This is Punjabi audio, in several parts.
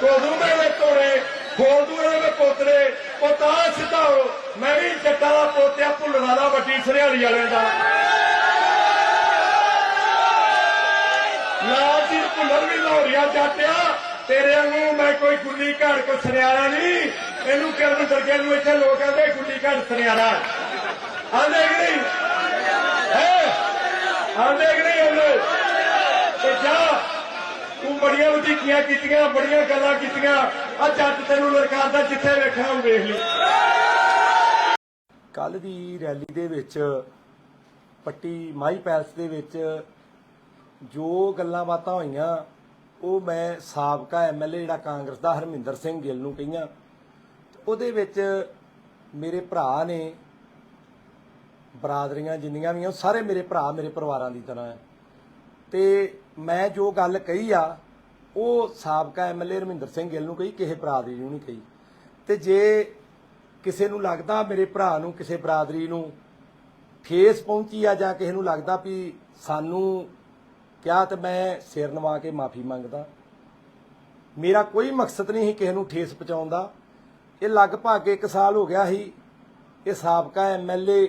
ਕੋਦੂ ਮੇਰੇ ਤੋੜੇ ਖੋਦੂ ਮੇਰੇ ਪੋਤਰੇ ਪੋਤਾ ਸਿੱਧਾਓ ਮੈਂ ਵੀ ਜੱਟਾਂ ਦਾ ਪੋਤਿਆ ਭੁੱਲਣ ਵਾਲਾ ਵੱਡੀ ਸਰਿਆਲੀ ਵਾਲਿਆਂ ਦਾ। ਨਾ ਜੀ ਭੁੱਲਰ ਵੀ ਲਾਹੌਰੀਆ ਜਾਟਿਆ ਤੇਰੇ ਵਾਂਗੂ ਮੈਂ ਕੋਈ ਗੁੱਲੀ ਘੜ ਕੋ ਸੁਨਿਆਰਾ ਨਹੀਂ। ਇਹਨੂੰ ਕਿਰਨ ਦਰਗੇ ਨੂੰ ਇੱਥੇ ਲੋਕ ਕਹਿੰਦੇ ਗੁੱਲੀ ਘੜ ਸੁਨਿਆਰਾ। ਆਂਦੇ ਕਿ ਨਹੀਂ? ਹੈ? ਆਂਦੇ ਕਿ ਨਹੀਂ ਆਂਦੇ ਤੇ ਜਾ। ਬੜੀਆਂ ਵਧੀਕੀਆਂ ਕੀਤੀਆਂ, ਬੜੀਆਂ ਗੱਲਾਂ ਕੀਤੀਆਂ। ਆ ਜੱਟ ਤੈਨੂੰ ਲੜਕਾਰਦਾ ਜਿੱਥੇ ਵੇਖਣਾ ਉਹ ਵੇਖ ਲਈ। ਕੱਲ ਦੀ ਰੈਲੀ ਦੇ ਵਿੱਚ, ਪੱਟੀ ਮਾਈ ਪੈਲਸ ਦੇ ਵਿੱਚ ਜੋ ਗੱਲਾਂ ਬਾਤਾਂ ਹੋਈਆਂ, ਉਹ ਮੈਂ ਸਾਬਕਾ ਐਮਐਲਏ ਜਿਹੜਾ ਕਾਂਗਰਸ ਦਾ ਹਰਮਿੰਦਰ ਸਿੰਘ ਗਿੱਲ ਨੂੰ ਕਹੀਆਂ। ਉਹਦੇ ਵਿੱਚ ਮੇਰੇ ਭਰਾ ਨੇ ਬਰਾਦਰੀਆਂ ਜਿੰਨੀਆਂ ਵੀ ਆ ਸਾਰੇ ਮੇਰੇ ਭਰਾ ਮੇਰੇ ਪਰਿਵਾਰਾਂ ਦੀ ਤਰ੍ਹਾਂ ਹੈ ਤੇ ਮੈਂ ਜੋ ਗੱਲ ਕਹੀ ਆ ਉਹ ਸਾਬਕਾ ਐਮਐਲਏ ਰਮਿੰਦਰ ਸਿੰਘ ਗਿੱਲ ਨੂੰ ਕਹੀ, ਕਿਸੇ ਬਰਾਦਰੀ ਨੂੰ ਨਹੀਂ ਕਹੀ। ਤੇ ਜੇ ਕਿਸੇ ਨੂੰ ਲੱਗਦਾ ਮੇਰੇ ਭਰਾ ਨੂੰ, ਕਿਸੇ ਬਰਾਦਰੀ ਨੂੰ ਠੇਸ ਪਹੁੰਚੀ ਆ ਜਾਂ ਕਿਸੇ ਨੂੰ ਲੱਗਦਾ ਵੀ ਸਾਨੂੰ ਕਿਹਾ ਤੇ ਮੈਂ ਸਿਰ ਨਵਾ ਕੇ ਮਾਫੀ ਮੰਗਦਾ, ਮੇਰਾ ਕੋਈ ਮਕਸਦ ਨਹੀਂ ਸੀ ਕਿਸੇ ਨੂੰ ਠੇਸ ਪਹੁੰਚਾਉਣ ਦਾ। ਇਹ ਲਗਭਗ 1 ਸਾਲ ਹੋ ਗਿਆ ਸੀ, ਇਹ ਸਾਬਕਾ ਐਮਐਲਏ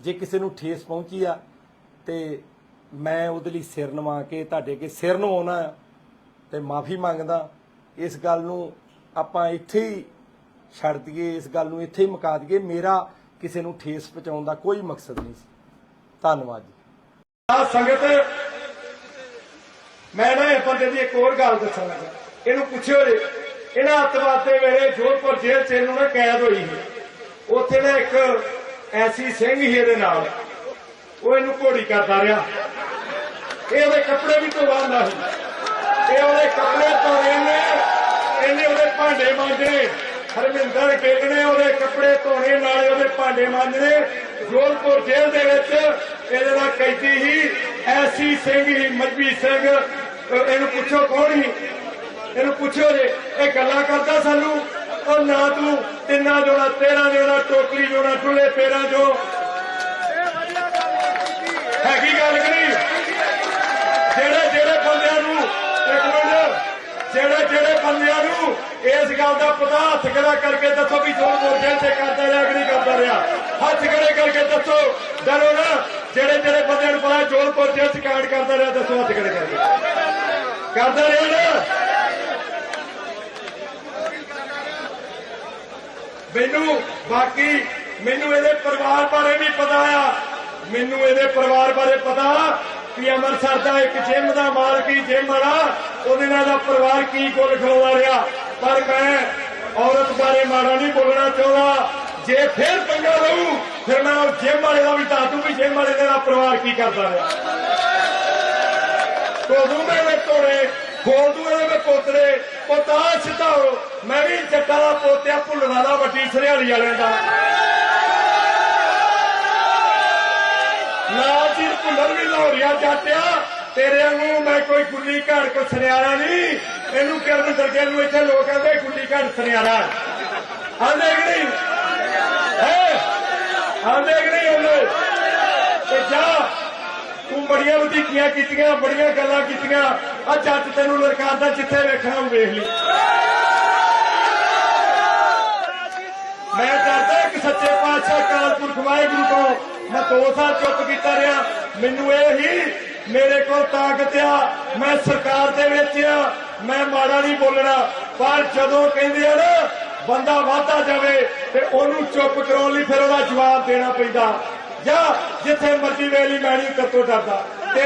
ਜੇ ਕਿਸੇ ਨੂੰ ਠੇਸ ਪਹੁੰਚੀ ਆ, ਤੇ ਮੈਂ ਉਹਦੇ ਲਈ ਸਿਰ ਨਵਾ ਕੇ ਤੁਹਾਡੇ ਅੱਗੇ ਸਿਰ ਨਵਾਉਣਾ ਤੇ ਮਾਫੀ ਮੰਗਦਾ। ਇਸ ਗੱਲ ਨੂੰ ਆਪਾਂ ਇੱਥੇ ਹੀ ਛੱਡ ਦਈਏ, ਇਸ ਗੱਲ ਨੂੰ ਇੱਥੇ ਹੀ ਮੁਕਾ ਦਈਏ। ਮੇਰਾ ਕਿਸੇ ਨੂੰ ਠੇਸ ਪਹੁੰਚਾਉਣ ਦਾ ਕੋਈ ਮਕਸਦ ਨਹੀਂ ਸੀ। ਧੰਨਵਾਦ ਜੀ। ਆ ਸੰਗਤ, ਮੈਂ ਨਾ ਇਹ ਬੰਦੇ ਦੀ ਇੱਕ ਹੋਰ ਗੱਲ ਦੱਸਣ ਲੱਗਾ। ਇਹਨੂੰ ਪੁੱਛਿਓ ਜੇ, ਇਹਨਾਂ ਅੱਤਵਾਦ ਦੇ ਵੇਲੇ ਜੋਧਪੁਰ ਜੇਲ੍ਹ ਚ ਇਹਨੂੰ ਨਾ ਕੈਦ ਹੋਈ ਸੀ। ਉੱਥੇ ਨਾ ਇੱਕ ਐਸੀ ਸਿੰਘ ਹੀ ਇਹਦੇ ਨਾਲ। ਉਹ ਇਹਨੂੰ ਘੋੜੀ ਕਰਦਾ ਰਿਹਾ। ਇਹ ਉਹਦੇ ਕੱਪੜੇ ਵੀ ਧੋਵਾਂਦਾ ਸੀ। ਇਹ ਉਹਦੇ ਕੱਪੜੇ ਧੋਣੇ ਨੇ। ਇਹਨੇ ਉਹਦੇ ਭਾਂਡੇ ਮਾਂਜਣੇ। ਹਰਮਿੰਦਰ ਗਿੱਲ ਨੇ ਉਹਦੇ ਕੱਪੜੇ ਧੋਣੇ, ਨਾਲੇ ਉਹਦੇ ਭਾਂਡੇ ਮਾਂਜਣੇ। ਜੋਧਪੁਰ ਜੇਲ੍ਹ ਦੇ ਵਿੱਚ ਇਹਦੇ ਨਾਲ ਕੈਦੀ ਹੀ, ਐਸੀ ਸਿੰਘ ਹੀ, ਮਜਬੀ ਸਿੰਘ। ਇਹਨੂੰ ਪੁੱਛੋ ਕੌਣ ਹੀ ਇਹਨੂੰ ਪੁੱਛੋ ਜੇ। ਇਹ ਗੱਲਾਂ ਕਰਦਾ ਸਾਨੂੰ। ਉਹ ਨਾ ਤੂੰ ਤਿੰਨਾਂ ਜੋੜਾ, ਤੇਰਾਂ ਜੋੜਾ, ਟੋਕਰੀ ਜੋੜਾ ਟੁੱਲੇ ਪੇਰਾਂ ਜੋ ਹੈਗੀ ਗੱਲ ਕਿ ਨਹੀਂ? ਜਿਹੜੇ ਜਿਹੜੇ ਬੰਦਿਆਂ ਨੂੰ, ਇੱਕ ਮਿੰਟ, ਜਿਹੜੇ ਜਿਹੜੇ ਬੰਦਿਆਂ ਨੂੰ ਇਸ ਗੱਲ ਦਾ ਪਤਾ ਹੱਥ ਖੜਾ ਕਰਕੇ ਦੱਸੋ ਵੀ ਜੋ ਮੋਰਚੇ ਤੇ ਕਰਦਾ ਰਿਹਾ ਕਿ ਨਹੀਂ ਕਰਦਾ ਰਿਹਾ। ਹੱਥ ਖੜੇ ਕਰਕੇ ਦੱਸੋ, ਡਰੋ ਨਾ। ਜਿਹੜੇ ਜਿਹੜੇ ਬੰਦਿਆਂ ਨੂੰ ਪਤਾ ਜੋਰ ਮੋਰਚੇ ਤੇ ਕਾਂਡ ਕਰਦਾ ਰਿਹਾ, ਦੱਸੋ ਹੱਥ ਖੜੇ ਕਰਕੇ। ਕਰਦਾ ਰਿਹਾ ਨਾ। ਮੈਨੂੰ, ਬਾਕੀ ਮੈਨੂੰ ਇਹਦੇ ਪਰਿਵਾਰ ਬਾਰੇ ਵੀ ਪਤਾ ਆ। ਮੈਨੂੰ ਇਹਦੇ ਪਰਿਵਾਰ ਬਾਰੇ ਪਤਾ ਕਿ ਅੰਮ੍ਰਿਤਸਰ ਦਾ ਇੱਕ ਜਿਮ ਦਾ ਮਾਲਕ ਹੀ ਜਿਮ ਵਾਲਾ, ਉਹਦੇ ਨਾਲ ਦਾ ਪਰਿਵਾਰ ਕੀ ਕੋਲ ਖਲੋਦਾ ਰਿਹਾ। ਪਰ ਮੈਂ ਔਰਤ ਬਾਰੇ ਮਾੜਾ ਨਹੀਂ ਬੋਲਣਾ ਚਾਹੁੰਦਾ। ਜੇ ਫਿਰ ਪੰਗਾ ਲਊ, ਫਿਰ ਮੈਂ ਉਹ ਜਿਮ ਵਾਲੇ ਦਾ ਵੀ ਦੱਸ ਵੀ ਜਿਮ ਵਾਲੇ ਦਾ ਪਰਿਵਾਰ ਕੀ ਕਰਦਾ ਰਿਹਾ। ਕੋਦੂ ਮੇਰੇ ਤੋੜੇ ਖੋਦੂ ਮੇਰੇ ਤਾਂ ਸਿੱਧਾ ਸਿੱਧਾਓ ਮੈਂ ਵੀ ਜੱਟਾਂ ਦਾ ਪੋਤਿਆ ਭੁੱਲਣ ਵਾਲਾ ਵੱਡੀ ਸਰਿਆਲੀ ਵਾਲਿਆਂ ਦਾ। ਨਾ ਜੀ ਭੁੱਲਰ ਵੀ ਲਾਹੌਰੀਆ ਜਾਟਿਆ ਤੇਰੇ ਵਾਂਗੂ ਮੈਂ ਕੋਈ ਗੁੱਲੀ ਘੜ ਕੋ ਸੁਨਿਆਰਾ ਨਹੀਂ। ਇਹਨੂੰ ਕਿਰਨ ਦਰਗੇ ਨੂੰ ਇੱਥੇ ਲੋਕ ਕਹਿੰਦੇ ਗੁੱਲੀ ਘੜ ਸੁਨਿਆਰਾ। ਆਂਦੇ ਕਿ ਨਹੀਂ? ਹੈ? ਆਂਦੇ ਕਿ ਨਹੀਂ ਆਂਦੇ ਤੇ ਜਾ, ਤੂੰ ਬੜੀਆਂ ਵਧੀਕੀਆਂ ਕੀਤੀਆਂ, ਬੜੀਆਂ ਗੱਲਾਂ ਕੀਤੀਆਂ। ਆ ਜੱਟ ਤੈਨੂੰ ਲੜਕਾਰਦਾ ਜਿੱਥੇ ਵੇਖਣਾ ਉਹ ਵੇਖ ਲਈ। ਮੈਂ ਡਰਦਾ ਕਿ ਸੱਚੇ ਪਾਤਸ਼ਾਹ ਕਾਲਪੁਰਖ ਵਾਹਿਗੁਰੂ ਤੋਂ ਮੈਂ 2 ਸਾਲ ਚੁੱਪ ਕੀਤਾ ਰਿਹਾ। ਮੈਨੂੰ ਇਹ ਹੀ ਮੇਰੇ ਕੋਲ ਤਾਕਤ ਆ, ਮੈਂ ਸਰਕਾਰ ਦੇ ਵਿੱਚ ਆ, ਮੈਂ ਮਾੜਾ ਨਹੀਂ ਬੋਲਣਾ। ਪਰ ਜਦੋਂ ਕਹਿੰਦੇ ਆ ਨਾ ਬੰਦਾ ਵਾਧਾ ਜਾਵੇ, ਤੇ ਉਹਨੂੰ ਚੁੱਪ ਕਰਾਉਣ ਲਈ ਫਿਰ ਉਹਦਾ ਜਵਾਬ ਦੇਣਾ ਪੈਂਦਾ। ਜਾਂ ਜਿੱਥੇ ਮਰਜ਼ੀ ਵੇਲੀ ਮੈਂ ਨਹੀਂ ਤੱਤੋਂ ਡਰਦਾ। ਤੇ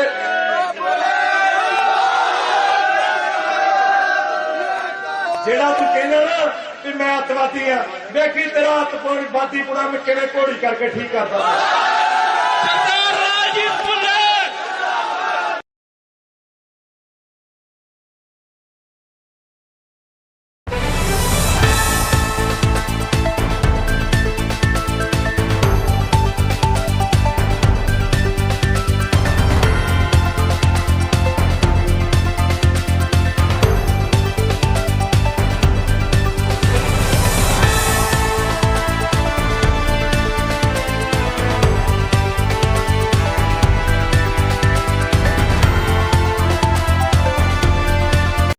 ਜਿਹੜਾ ਤੂੰ ਕਹਿੰਦਾ ਨਾ ਵੀ ਮੈਂ ਅੱਤਵਾਦੀ ਆ, ਵੇਖੀ ਤੇਰਾ ਅੱਤਵਾਦੀ ਪੁਣਾ ਮੈਂ ਕਿਵੇਂ ਘੋੜੀ ਕਰਕੇ ਠੀਕ ਕਰਦਾ।